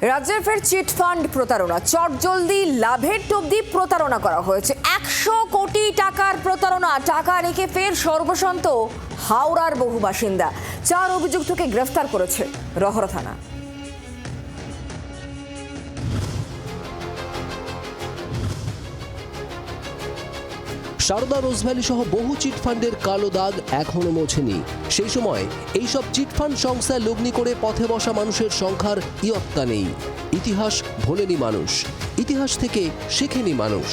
রাজ্যের ফের chit fund প্রতারণা। চটজলদি লাভের টবদি প্রতারণা করা হয়েছে। একশো কোটি টাকার প্রতারণা। টাকা রেখে ফের সর্বশান্ত হাওড়ার বহু বাসিন্দা। চার অভিযুক্তকে গ্রেফতার করেছে রহরা থানা। সারদা রোজভ্যালি সহ বহু চিটফান্ডের কালো দাগ এখনও মোছেনি। সেই সময় এইসব চিটফান্ড সংস্থায় লগ্নি করে পথে বসা মানুষের সংখ্যার ইয়ত্তা নেই। ইতিহাস ভোলেনি মানুষ, ইতিহাস থেকে শেখেনি মানুষ।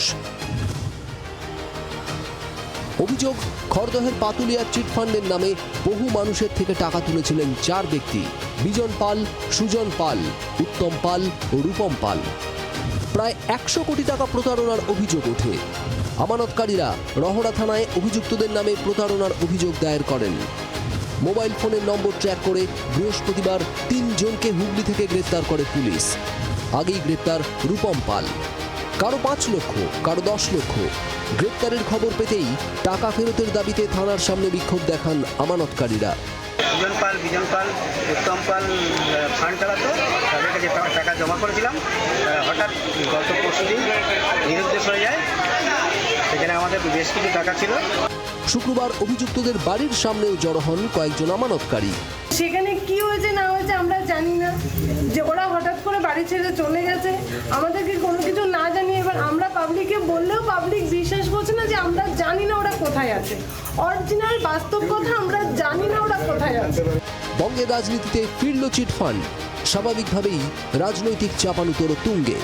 অভিযোগ, খড়দহের পাতুলিয়া চিটফান্ডের নামে বহু মানুষের থেকে টাকা তুলেছিলেন চার ব্যক্তি, বিজন পাল, সুজন পাল, উত্তম পাল ও রূপম পাল। প্রায় একশো কোটি টাকা প্রতারণার অভিযোগ ওঠে। আমানতকারীরা রহড়া থানায় অভিযুক্তদের নামে প্রতারণার অভিযোগ দায়ের করেন। মোবাইল ফোনের নম্বর ট্র্যাক করে বৃহস্পতিবার তিনজনকে হুগলি থেকে গ্রেপ্তার করে পুলিশ। আগেই গ্রেপ্তার রূপম পাল। কারও পাঁচ লক্ষ, কারও দশ লক্ষ। গ্রেপ্তারের খবর পেতেই টাকা ফেরতের দাবিতে থানার সামনে বিক্ষোভ দেখান আমানতকারীরা। পাল, বিজন পাল, উত্তম পাল ফান্ড চালাতো তাদের কাছে টাকা জমা করেছিলাম। হঠাৎ গত পরশু দিন নিরুদ্দেশ হয়ে যায়। সেখানে আমাদের বেশ কিছু টাকা ছিল। শুক্রবার অভিযুক্তদের বাড়ির সামনেও জড়ো হন কয়েকজন আমানতকারী। সেখানে কি হয়েছে না হয়েছে আমরা জানি না। যে ওরা হঠাৎ করে বাড়ি ছেড়ে চলে গেছে। আমাদেরকে কোনো কিছু না জানিয়ে এবার আমরা পাবলিককে বললেও পাবলিক বিশ্বাস করছে না যে আমরা জানি না ওরা কোথায় আছে। অরিজিনাল বাস্তব কথা আমরা জানি না ওরা কোথায় আছে। বঙ্গের রাজনীতিতে ফিরল চিটফান্ড। স্বাভাবিকভাবেই রাজনৈতিক চাপানুতর তুঙ্গে।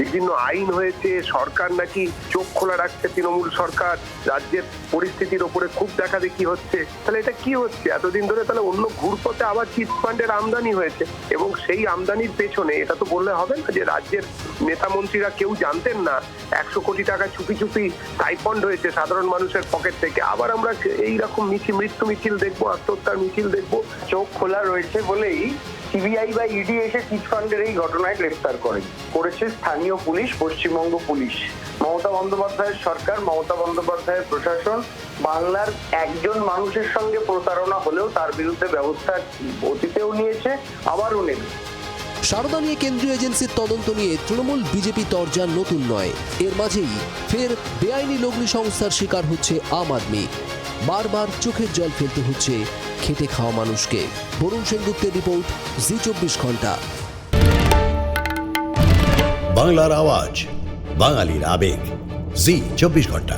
বিভিন্ন আইন হয়েছে, সরকার নাকি চোখ খোলা রাখছে তৃণমূল সরকার, রাজ্যের পরিস্থিতির ওপরে খুব দেখা দেখি হচ্ছে। তাহলে এটা কি হচ্ছে? এতদিন ধরে তাহলে অন্য ঘুরপথে আবার চিট ফান্ডের আমদানি হয়েছে। এবং সেই আমদানির পেছনে, এটা তো বললে হবে না যে রাজ্যের নেতা মন্ত্রীরা কেউ জানতেন না, একশো কোটি টাকা চুপি চুপি টাইফন্ড হয়েছে সাধারণ মানুষের পকেট থেকে। আবার আমরা এইরকম মিছিল, মৃত্যু মিছিল দেখব, আত্মহত্যার মিছিল দেখব, চোখ খোলা রয়েছে বলেই সিবিআই বা ইডি এসে চিটফান্ডের এই ঘটনায় গ্রেফতার করে। করেছে স্থানীয় পুলিশ, পশ্চিমবঙ্গ পুলিশ। মমতা বন্দ্যোপাধ্যায়ের সরকার, মমতা বন্দ্যোপাধ্যায়ের প্রশাসন, বাংলার একজন মানুষের সঙ্গে প্রতারণা হলেও তার বিরুদ্ধে ব্যবস্থা অতীতেও নিয়েছে, আবারও নেবে। সারদা নিয়ে কেন্দ্রীয় এজেন্সির তদন্ত নিয়ে তৃণমূল বিজেপি তরজা নতুন নয়। এর মাঝেই ফের বেআইনি লগ্নি সংস্থার শিকার হচ্ছে আম আদমি। বারবার চোখের জল ফেলতে হচ্ছে খেটে খাওয়া মানুষকে। বরুণ সেনগুপ্তের রিপোর্ট, জি চব্বিশ ঘণ্টা। বাংলার আওয়াজ, বাঙালির আবেগ, জি চব্বিশ ঘণ্টা।